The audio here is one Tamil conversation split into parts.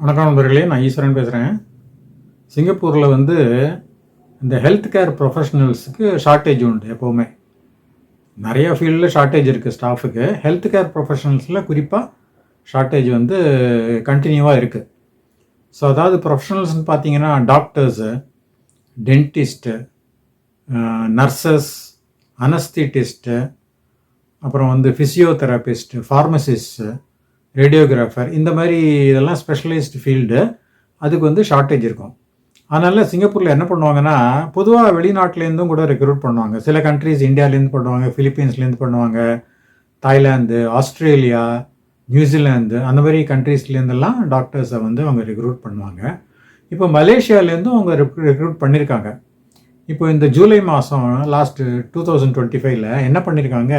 வணக்கம் நண்பர்களே நான் ஈஸ்வரன் பேசுகிறேன் சிங்கப்பூரில் வந்து இந்த ஹெல்த் கேர் ப்ரொஃபஷனல்ஸுக்கு ஷார்ட்டேஜ் உண்டு எப்போவுமே. நிறையா ஃபீல்டில் ஷார்ட்டேஜ் இருக்குது ஸ்டாஃபுக்கு ஹெல்த் கேர் ப்ரொஃபஷனல்ஸில் குறிப்பாக ஷார்ட்டேஜ் வந்து கண்டினியூவாக இருக்குது ஸோ அதாவது ப்ரொஃபஷனல்ஸ்னு பார்த்தீங்கன்னா டாக்டர்ஸு டென்டிஸ்ட்டு நர்சஸ் அனஸ்திட்டிஸ்ட்டு அப்புறம் வந்து ஃபிசியோதெரபிஸ்ட்டு ஃபார்மசிஸ்ட்டு ரேடியோகிராஃபர். இந்த மாதிரி இதெல்லாம் ஸ்பெஷலைஸ்டு ஃபீல்டு அதுக்கு வந்து ஷார்ட்டேஜ் இருக்கும். அதனால் சிங்கப்பூரில் என்ன பண்ணுவாங்கன்னா பொதுவாக வெளிநாட்டிலேருந்தும் கூட ரெக்ரூட் பண்ணுவாங்க. சில கண்ட்ரீஸ் இந்தியாவிலேருந்து பண்ணுவாங்க ஃபிலிப்பீன்ஸ்லேருந்து பண்ணுவாங்க தாய்லாந்து ஆஸ்திரேலியா நியூசிலாந்து அந்த மாதிரி கண்ட்ரீஸ்லேருந்தெல்லாம் டாக்டர்ஸை வந்து அவங்க ரெக்ரூட் பண்ணுவாங்க. இப்போ மலேசியாவிலேருந்தும் அவங்க ரெக்ரூட் பண்ணியிருக்காங்க இப்போ இந்த ஜூலை மாதம் லாஸ்ட்டு டூ தௌசண்ட் டுவெண்ட்டி ஃபைவ்ல என்ன பண்ணியிருக்காங்க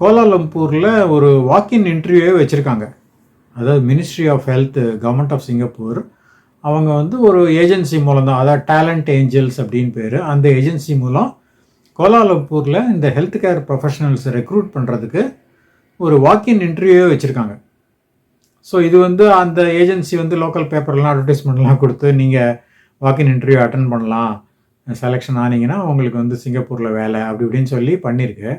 கோலாலம்பூரில் ஒரு வாக்கின் இன்டர்வியூவே வச்சுருக்காங்க. அதாவது ministry of health government of Singapore அவங்க வந்து ஒரு ஏஜென்சி மூலம் தான் அதாவது டேலண்ட் ஏஞ்சல்ஸ் அப்படின்னு பேர். அந்த ஏஜென்சி மூலம் கோலாலம்பூரில் இந்த ஹெல்த் கேர் ப்ரொஃபஷனல்ஸ் ரெக்ரூட் பண்ணுறதுக்கு ஒரு வாக்கின் இன்டர்வியூவே வச்சுருக்காங்க. ஸோ இது வந்து அந்த ஏஜென்சி வந்து லோக்கல் பேப்பர்லாம் அட்வர்டைஸ்மெண்ட்லாம் கொடுத்து நீங்கள் வாக்கின் இன்டர்வியூ அட்டன் பண்ணலாம். செலெக்ஷன் ஆனீங்கன்னா உங்களுக்கு வந்து சிங்கப்பூரில் வேலை அப்படி இப்படின்னு சொல்லி பண்ணியிருக்கு.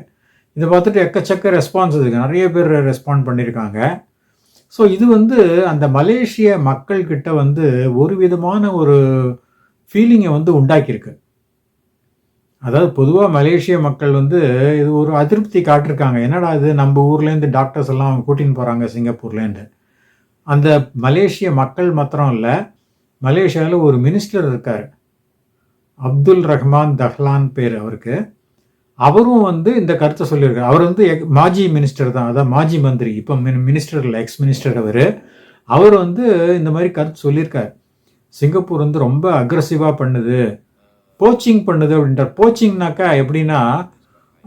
இதை பார்த்துட்டு எக்கச்சக்க ரெஸ்பான்ஸ் இருக்குது நிறைய பேர் ரெஸ்பாண்ட் பண்ணியிருக்காங்க ஸோ இது வந்து அந்த மலேசிய மக்கள்கிட்ட வந்து ஒரு விதமான ஒரு ஃபீலிங்கை வந்து உண்டாக்கியிருக்கு. அதாவது பொதுவாக மலேசிய மக்கள் வந்து இது ஒரு அதிருப்தி காட்டிருக்காங்க. என்னடா இது? நம்ம ஊர்லேருந்து டாக்டர்ஸ் எல்லாம் அவங்க கூட்டின்னு போகிறாங்க சிங்கப்பூர்லேருந்து. அந்த மலேசிய மக்கள் மாத்திரம் இல்லை மலேசியாவில் ஒரு மினிஸ்டர் இருக்கார். அப்துல் ரஹ்மான் தஹ்லான் பேர் அவருக்கு. அவரும் வந்து இந்த கருத்தை சொல்லியிருக்காரு. அவர் வந்து எக்- மாஜி மினிஸ்டர் தான். அதான் மாஜி மந்திரி. இப்போ மினிஸ்டர் இல்லை எக்ஸ் மினிஸ்டர் அவர். அவர் வந்து இந்த மாதிரி கருத்து சொல்லியிருக்கார். சிங்கப்பூர் வந்து ரொம்ப அக்ரஸிவாக பண்ணுது. போச்சிங் பண்ணுது அப்படின்றார். போச்சிங்னாக்கா எப்படின்னா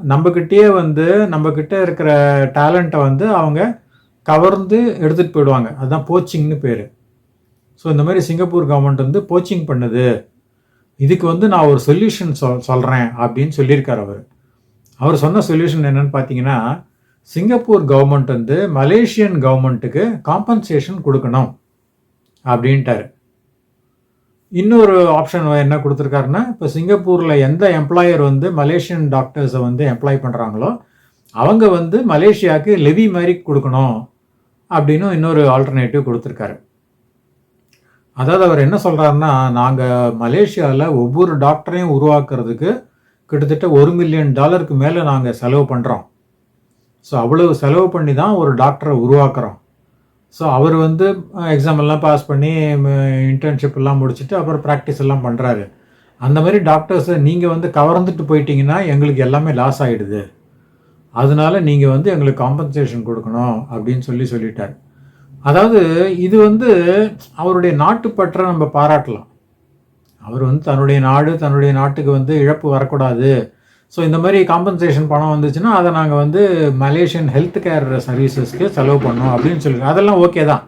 நம்மக்கிட்டேயே வந்து நம்மக்கிட்ட இருக்கிற டேலண்ட்டை வந்து அவங்க கவர்ந்து எடுத்துகிட்டு போயிடுவாங்க. அதுதான் போச்சிங்னு பேர். ஸோ இந்த மாதிரி சிங்கப்பூர் கவர்மெண்ட் வந்து போச்சிங் பண்ணுது. இதுக்கு வந்து நான் ஒரு சொல்யூஷன் சொல் சொல்கிறேன் அப்படின்னு சொல்லியிருக்கார் அவர். அவர் சொன்ன சொல்யூஷன் என்னன்னு பார்த்தீங்கன்னா சிங்கப்பூர் கவர்மெண்ட் வந்து மலேசியன் கவர்மெண்ட்டுக்கு காம்பன்சேஷன் கொடுக்கணும் அப்படின்ட்டாரு. இன்னொரு ஆப்ஷன் என்ன கொடுத்துருக்காருன்னா இப்போ சிங்கப்பூரில் எந்த எம்ப்ளாயர் வந்து மலேசியன் டாக்டர்ஸை வந்து எம்ப்ளாய் பண்ணுறாங்களோ அவங்க வந்து மலேசியாவுக்கு லெவி மாதிரி கொடுக்கணும் அப்படின்னு இன்னொரு ஆல்டர்னேட்டிவ் கொடுத்துருக்காரு. அதாவது அவர் என்ன சொல்கிறாருன்னா நாங்கள் மலேசியாவில் ஒவ்வொரு டாக்டரையும் உருவாக்குறதுக்கு கிட்டத்தட்ட ஒரு மில்லியன் டாலருக்கு மேலே நாங்கள் செலவு பண்ணுறோம் ஸோ அவ்வளவு செலவு பண்ணி தான் ஒரு டாக்டரை உருவாக்குறோம். ஸோ அவர் வந்து எக்ஸாம் எல்லாம் பாஸ் பண்ணி இன்டர்ன்ஷிப் எல்லாம் முடிச்சுட்டு அப்புறம் ப்ராக்டிஸ் எல்லாம் பண்ணுறாரு அந்த மாதிரி டாக்டர்ஸை நீங்கள் வந்து கவர்ந்துட்டு போயிட்டீங்கன்னா எங்களுக்கு எல்லாமே லாஸ் ஆகிடுது அதனால நீங்கள் வந்து எங்களுக்கு காம்பன்சேஷன் கொடுக்கணும் அப்படின்னு சொல்லி சொல்லிட்டார். அதாவது இது வந்து அவருடைய நாட்டுப்பற்றை நம்ம பாராட்டலாம். அவர் வந்து தன்னுடைய நாடு தன்னுடைய நாட்டுக்கு வந்து இழப்பு வரக்கூடாது. ஸோ இந்த மாதிரி காம்பன்சேஷன் பணம் வந்துச்சுன்னா அதை நாங்கள் வந்து மலேசியன் ஹெல்த் கேர் சர்வீசஸ்க்கு செலவு பண்ணோம் அப்படின்னு சொல்லி அதெல்லாம் ஓகே தான்.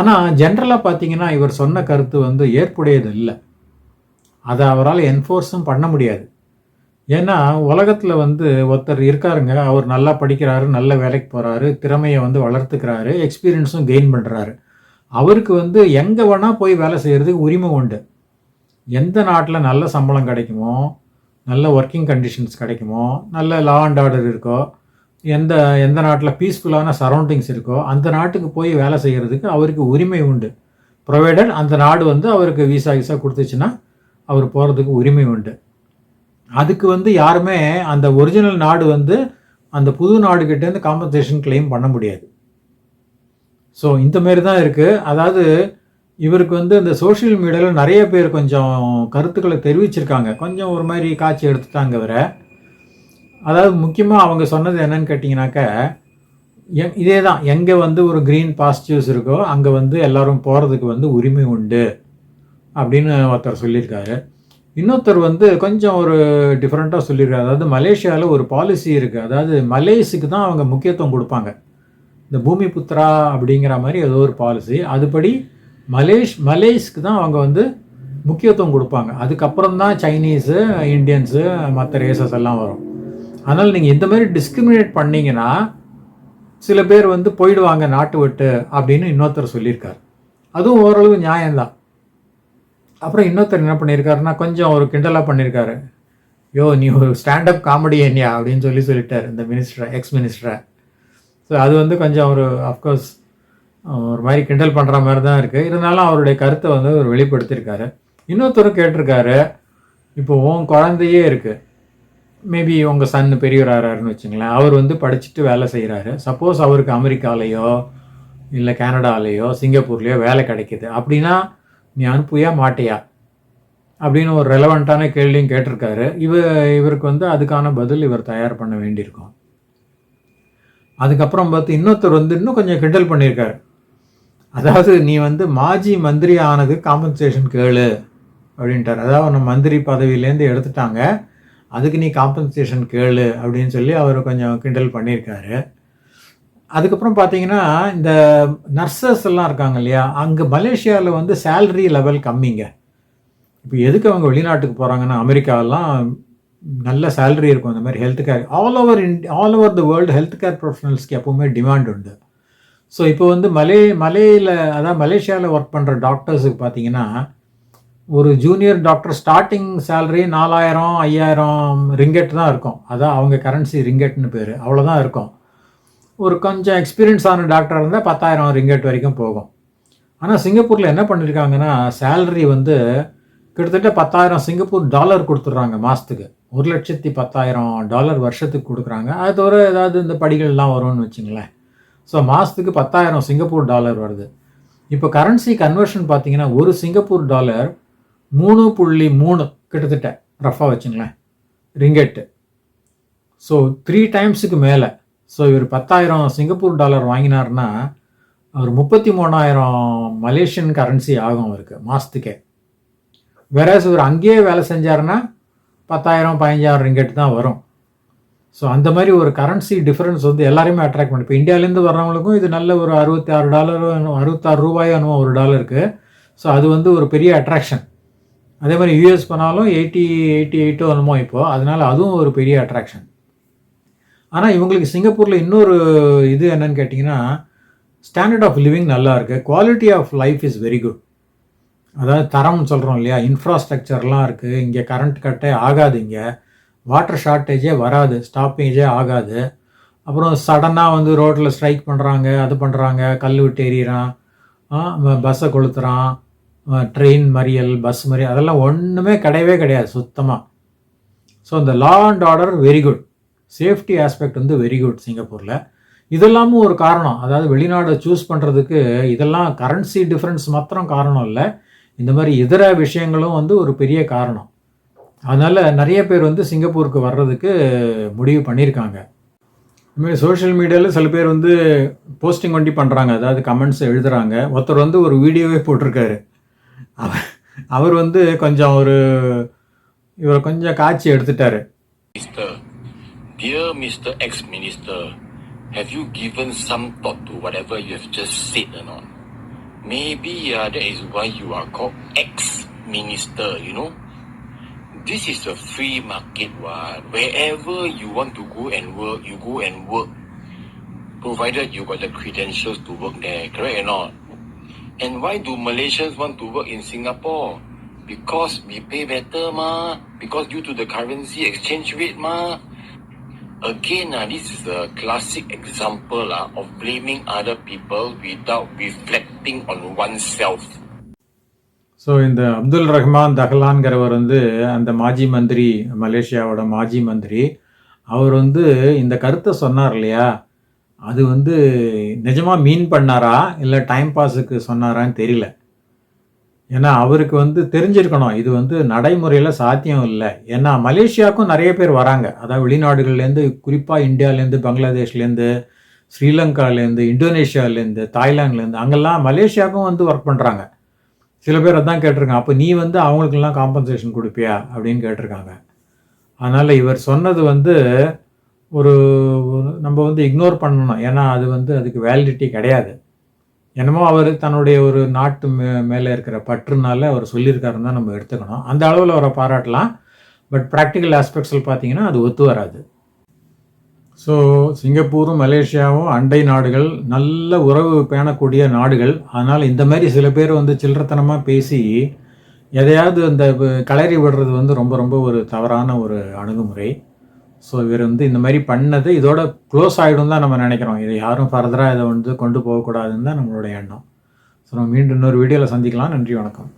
ஆனால் ஜென்ரலாக பார்த்தீங்கன்னா இவர் சொன்ன கருத்து வந்து ஏற்புடையது இல்லை அதை அவரால் என்ஃபோர்ஸும் பண்ண முடியாது. ஏன்னா உலகத்தில் வந்து ஒருத்தர் இருக்காருங்க அவர் நல்லா படிக்கிறாரு நல்ல வேலைக்கு போகிறாரு திறமையை வந்து வளர்த்துக்கிறாரு எக்ஸ்பீரியன்ஸும் கெயின் பண்ணுறாரு அவருக்கு வந்து எங்கே வேணால் போய் வேலை செய்கிறதுக்கு உரிமை உண்டு. எந்த நாட்டில் நல்ல சம்பளம் கிடைக்குமோ நல்ல ஒர்க்கிங் கண்டிஷன்ஸ் கிடைக்குமோ நல்ல லா அண்ட் ஆர்டர் இருக்கோ எந்த எந்த நாட்டில் பீஸ்ஃபுல்லான சரௌண்டிங்ஸ் இருக்கோ அந்த நாட்டுக்கு போய் வேலை செய்கிறதுக்கு அவருக்கு உரிமை உண்டு. ப்ரொவைடட் அந்த நாடு வந்து அவருக்கு விசா விசா கொடுத்துச்சுன்னா அவர் போகிறதுக்கு உரிமை உண்டு. அதுக்கு வந்து யாருமே அந்த ஒரிஜினல் நாடு வந்து அந்த புது நாடுகிட்டேருந்து காம்பன்சேஷன் கிளைம் பண்ண முடியாது. ஸோ இந்த மாரி தான் இருக்குது அதாவது இவருக்கு வந்து இந்த சோஷியல் மீடியாவில் நிறைய பேர் கொஞ்சம் கருத்துக்களை தெரிவிச்சிருக்காங்க. கொஞ்சம் ஒரு மாதிரி காட்சி எடுத்துட்டாங்க இவரை. அதாவது முக்கியமாக அவங்க சொன்னது என்னன்னு கேட்டிங்கனாக்கா எ- இதே தான் எங்கே வந்து ஒரு க்ரீன் பாசிட்டிவ்ஸ் இருக்கோ அங்கே வந்து எல்லாரும் போகிறதுக்கு வந்து உரிமை உண்டு அப்படின்னு ஒருத்தர் சொல்லியிருக்காரு. இன்னொருத்தர் வந்து கொஞ்சம் ஒரு டிஃப்ரெண்ட்டாக சொல்லியிருக்காரு. அதாவது மலேசியாவில் ஒரு பாலிசி இருக்குது அதாவது மலேஸுக்கு தான் அவங்க முக்கியத்துவம் கொடுப்பாங்க. இந்த பூமி புத்ரா அப்படிங்கிற மாதிரி ஏதோ ஒரு பாலிசி அதுபடி மலேஷ் மலேஷ்க்கு தான் அவங்க வந்து முக்கியத்துவம் கொடுப்பாங்க. அதுக்கப்புறம் தான் சைனீஸு இந்தியன்ஸு மற்ற ரேசஸ் எல்லாம் வரும். அதனால் நீங்கள் இந்த மாதிரி டிஸ்கிரிமினேட் பண்ணீங்கன்னா சில பேர் வந்து போயிடுவாங்க நாட்டு விட்டு அப்படின்னு இன்னொருத்தர் சொல்லியிருக்கார். அதுவும் ஓரளவு நியாயம்தான். அப்புறம் இன்னொருத்தர் என்ன பண்ணியிருக்காருன்னா கொஞ்சம் ஒரு கிண்டலாக பண்ணியிருக்காரு. யோ நீ ஒரு ஸ்டாண்டப் காமெடி என்னையா அப்படின்னு சொல்லி சொல்லிட்டார் இந்த மினிஸ்டரை எக்ஸ் மினிஸ்டரை ஸோ அது வந்து கொஞ்சம் ஒரு அஃப்கோர்ஸ் ஒரு மாதிரி கிண்டல் பண்ணுற மாதிரி தான் இருக்குது இருந்தாலும் அவருடைய கருத்தை வந்து அவர் வெளிப்படுத்தியிருக்காரு. இன்னொருத்தரும் கேட்டிருக்காரு இப்போ உன் குழந்தையே இருக்குது மேபி உங்கள் சன் பெரியவராருன்னு வச்சுங்களேன். அவர் வந்து படிச்சுட்டு வேலை செய்கிறாரு சப்போஸ் அவருக்கு அமெரிக்காலேயோ இல்லை கனடாலேயோ சிங்கப்பூர்லேயோ வேலை கிடைக்கிது. அப்படின்னா நீ அனுப்பியா மாட்டியா? அப்படின்னு ஒரு ரெலவெண்ட்டான கேள்வியும் கேட்டிருக்காரு. இவ இவருக்கு வந்து அதுக்கான பதில் இவர் தயார் பண்ண வேண்டியிருக்கும். அதுக்கப்புறம் பார்த்து இன்னொருத்தர் வந்து இன்னும் கொஞ்சம் கிண்டல் பண்ணியிருக்காரு. அதாவது நீ வந்து மாஜி மந்திரி ஆனது காம்பன்சேஷன் கேளு அப்படின்ட்டார். அதாவது நம்ம மந்திரி பதவியிலேருந்து எடுத்துட்டாங்க. அதுக்கு நீ காம்பன்சேஷன் கேளு அப்படின்னு சொல்லி அவர் கொஞ்சம் கிண்டல் பண்ணியிருக்காரு. அதுக்கப்புறம் பார்த்தீங்கன்னா இந்த நர்சஸ் எல்லாம் இருக்காங்க இல்லையா அங்கே மலேசியாவில் வந்து சேல்ரி லெவல் கம்மிங்க. இப்போ எதுக்கு அவங்க வெளிநாட்டுக்கு போகிறாங்கன்னா அமெரிக்காவெல்லாம் நல்ல சேல்ரி இருக்கும் அந்த மாதிரி health care all over in all over the world health care ப்ரொஃபஷனல்ஸ்க்கு எப்போவுமே டிமாண்ட் உண்டு. ஸோ இப்போ வந்து மலே மலேயில் அதாவது மலேசியாவில் ஒர்க் பண்ணுற டாக்டர்ஸுக்கு பார்த்தீங்கன்னா ஒரு ஜூனியர் டாக்டர் ஸ்டார்டிங் சேலரி நாலாயிரம் ஐயாயிரம் ரிங்கெட் தான் இருக்கும். அதான் அவங்க கரன்சி ரிங்கெட்னு பேர். அவ்வளோதான் இருக்கும். ஒரு கொஞ்சம் எக்ஸ்பீரியன்ஸ் ஆன டாக்டர் இருந்தால் பத்தாயிரம் ரிங்கெட் வரைக்கும் போகும். ஆனால் சிங்கப்பூரில் என்ன பண்ணியிருக்காங்கன்னா சேலரி வந்து கிட்டத்தட்ட பத்தாயிரம் சிங்கப்பூர் டாலர் கொடுத்துட்றாங்க மாதத்துக்கு ஒரு லட்சத்தி பத்தாயிரம் டாலர் வருஷத்துக்கு கொடுக்குறாங்க. அது தவிர ஏதாவது இந்த படிகள்லாம் வரும்னு வச்சுங்களேன். ஸோ மாதத்துக்கு பத்தாயிரம் சிங்கப்பூர் டாலர் வருது. இப்போ கரன்சி கன்வர்ஷன் பார்த்தீங்கன்னா ஒரு சிங்கப்பூர் டாலர் மூணு புள்ளி மூணு கிட்டத்தட்ட ரஃபாக வச்சுங்களேன். ரிங்கெட்டு. ஸோ த்ரீ டைம்ஸுக்கு மேலே. ஸோ இவர் பத்தாயிரம் சிங்கப்பூர் டாலர் வாங்கினார்னா அவர் முப்பத்தி மூணாயிரம் மலேசியன் கரன்சி ஆகும் அவருக்கு மாதத்துக்கே வேற இவர் அங்கேயே வேலை செஞ்சாருன்னா பத்தாயிரம் பதினஞ்சாயிரம் ரிங்கெட் தான் வரும். ஸோ அந்த மாதிரி ஒரு கரன்சி டிஃப்ரென்ஸ் வந்து எல்லாரையுமே அட்ராக்ட் பண்ணி. இப்போ இந்தியாவிலேருந்து வர்றவங்களுக்கும் இது நல்ல ஒரு அறுபத்தி ஆறு டாலர் அறுபத்தாறு ரூபாயோ என்னமோ ஒரு டாலருக்கு ஸோ அது வந்து ஒரு பெரிய அட்ராக்ஷன் அதே மாதிரி யூஎஸ் பண்ணாலும் எயிட்டி எயிட்டி எயிட்டோ என்னமோ இப்போது அதனால அதுவும் ஒரு பெரிய அட்ராக்ஷன் ஆனால் இவங்களுக்கு சிங்கப்பூரில் இன்னொரு இது என்னன்னு கேட்டிங்கன்னா ஸ்டாண்டர்ட் ஆஃப் லிவிங் நல்லா இருக்குது quality of life is very good அதாவது தரம்னு சொல்கிறோம் இல்லையா? இன்ஃப்ராஸ்ட்ரக்சர்லாம் இருக்குது இங்கே கரண்ட் கட்டே ஆகாது இங்கே. வாட்டர் ஷார்ட்டேஜே வராது ஸ்டாப்பேஜே ஆகாது. அப்புறம் சடனாக வந்து ரோட்டில் ஸ்ட்ரைக் பண்ணுறாங்க அது பண்ணுறாங்க கல் விட்டு எறிகிறான் பஸ்ஸை கொளுத்துறான் ட்ரெயின் மறியல் பஸ் மறியல் அதெல்லாம் ஒன்றுமே கிடையவே கிடையாது சுத்தமாக ஸோ இந்த law and order very good safety aspect வந்து வெரி குட் சிங்கப்பூரில். இதெல்லாமும் ஒரு காரணம். அதாவது வெளிநாடை சூஸ் பண்ணுறதுக்கு இதெல்லாம் கரன்சி டிஃப்ரென்ஸ் மாத்திரம் காரணம் இல்லை. இந்த மாதிரி இதர விஷயங்களும் வந்து ஒரு பெரிய காரணம். அதனால் நிறைய பேர் வந்து சிங்கப்பூருக்கு வர்றதுக்கு முடிவு பண்ணியிருக்காங்க இதுமாரி சோஷியல் மீடியாவில் சில பேர் வந்து போஸ்டிங் வண்டி பண்ணுறாங்க அதாவது கமெண்ட்ஸ் எழுதுகிறாங்க ஒருத்தர் வந்து ஒரு வீடியோவே போட்டிருக்காரு அவர் அவர் வந்து கொஞ்சம் ஒரு இவர் கொஞ்சம் காட்சி எடுத்துட்டாரு dear Mr. Ex-Minister, have you given some thought to whatever you have just said or not? Maybe uh, that is why you are called Ex-Minister, you know? This is a free market, what? Wherever you want to go and work, you go and work. Provided you got the credentials to work there, correct or not? And why do Malaysians want to work in Singapore? Because we pay better, ma. Because due to the currency exchange rate, ma. Again, uh, this is a classic example uh, of blaming other people without reflecting on oneself. So இந்த அப்துல் ரஹ்மான் தஹலான்கிறவர் வந்து அந்த மாஜி மந்திரி மலேசியாவோட மாஜி மந்திரி. அவர் வந்து இந்த கருத்தை சொன்னார் இல்லையா? அது வந்து நிஜமாக மீன் பண்ணாரா? இல்லை டைம் பாஸுக்கு சொன்னாரான்னு தெரியல. ஏன்னா அவருக்கு வந்து தெரிஞ்சிருக்கணும். இது வந்து நடைமுறையில் சாத்தியம் இல்லை. ஏன்னா மலேசியாவுக்கும் நிறைய பேர் வராங்க. அதாவது வெளிநாடுகள்லேருந்து குறிப்பாக இந்தியாவிலேருந்து பங்களாதேஷ்லேருந்து ஸ்ரீலங்காலேருந்து இந்தோனேஷியாவிலேருந்து தாய்லாந்துலேருந்து அங்கெல்லாம் மலேசியாவுக்கும் வந்து ஒர்க் பண்ணுறாங்க சில பேர் அதான் கேட்டிருக்காங்க. அப்போ நீ வந்து அவங்களுக்கெல்லாம் காம்பன்சேஷன் கொடுப்பியா? அப்படின்னு கேட்டிருக்காங்க. அதனால் இவர் சொன்னது வந்து ஒரு ஒரு- நம்ம வந்து இக்னோர் பண்ணணும். ஏன்னா அது வந்து அதுக்கு வேலிடிட்டி கிடையாது. என்னமோ அவர் தன்னுடைய ஒரு நாட்டு மே மேலே இருக்கிற பற்றுனால அவர் சொல்லியிருக்காருன்னு தான் நம்ம எடுத்துக்கணும். அந்த அளவில் அவரை பாராட்டலாம். பட் ப்ராக்டிக்கல் ஆஸ்பெக்ட்ஸில் பார்த்தீங்கன்னா அது ஒத்து வராது. ஸோ சிங்கப்பூரும் மலேசியாவும் அண்டை நாடுகள் நல்ல உறவு பேணக்கூடிய நாடுகள். அதனால் இந்த மாதிரி சில பேர் வந்து சில்லறத்தனமாக பேசி எதையாவது இந்த வ- விடுறது வந்து ரொம்ப ரொம்ப ஒரு தவறான ஒரு அணுகுமுறை. ஸோ இவர் வந்து இந்த மாதிரி பண்ணது இதோட க்ளோஸ் ஆகிடும் தான் நம்ம நினைக்கிறோம். இதை யாரும் ஃபர்தராக இதை வந்து கொண்டு போகக்கூடாதுன்னு தான் நம்மளுடைய எண்ணம். ஸோ நம்ம மீண்டும் இன்னொரு வீடியோவில் சந்திக்கலாம். நன்றி வணக்கம்.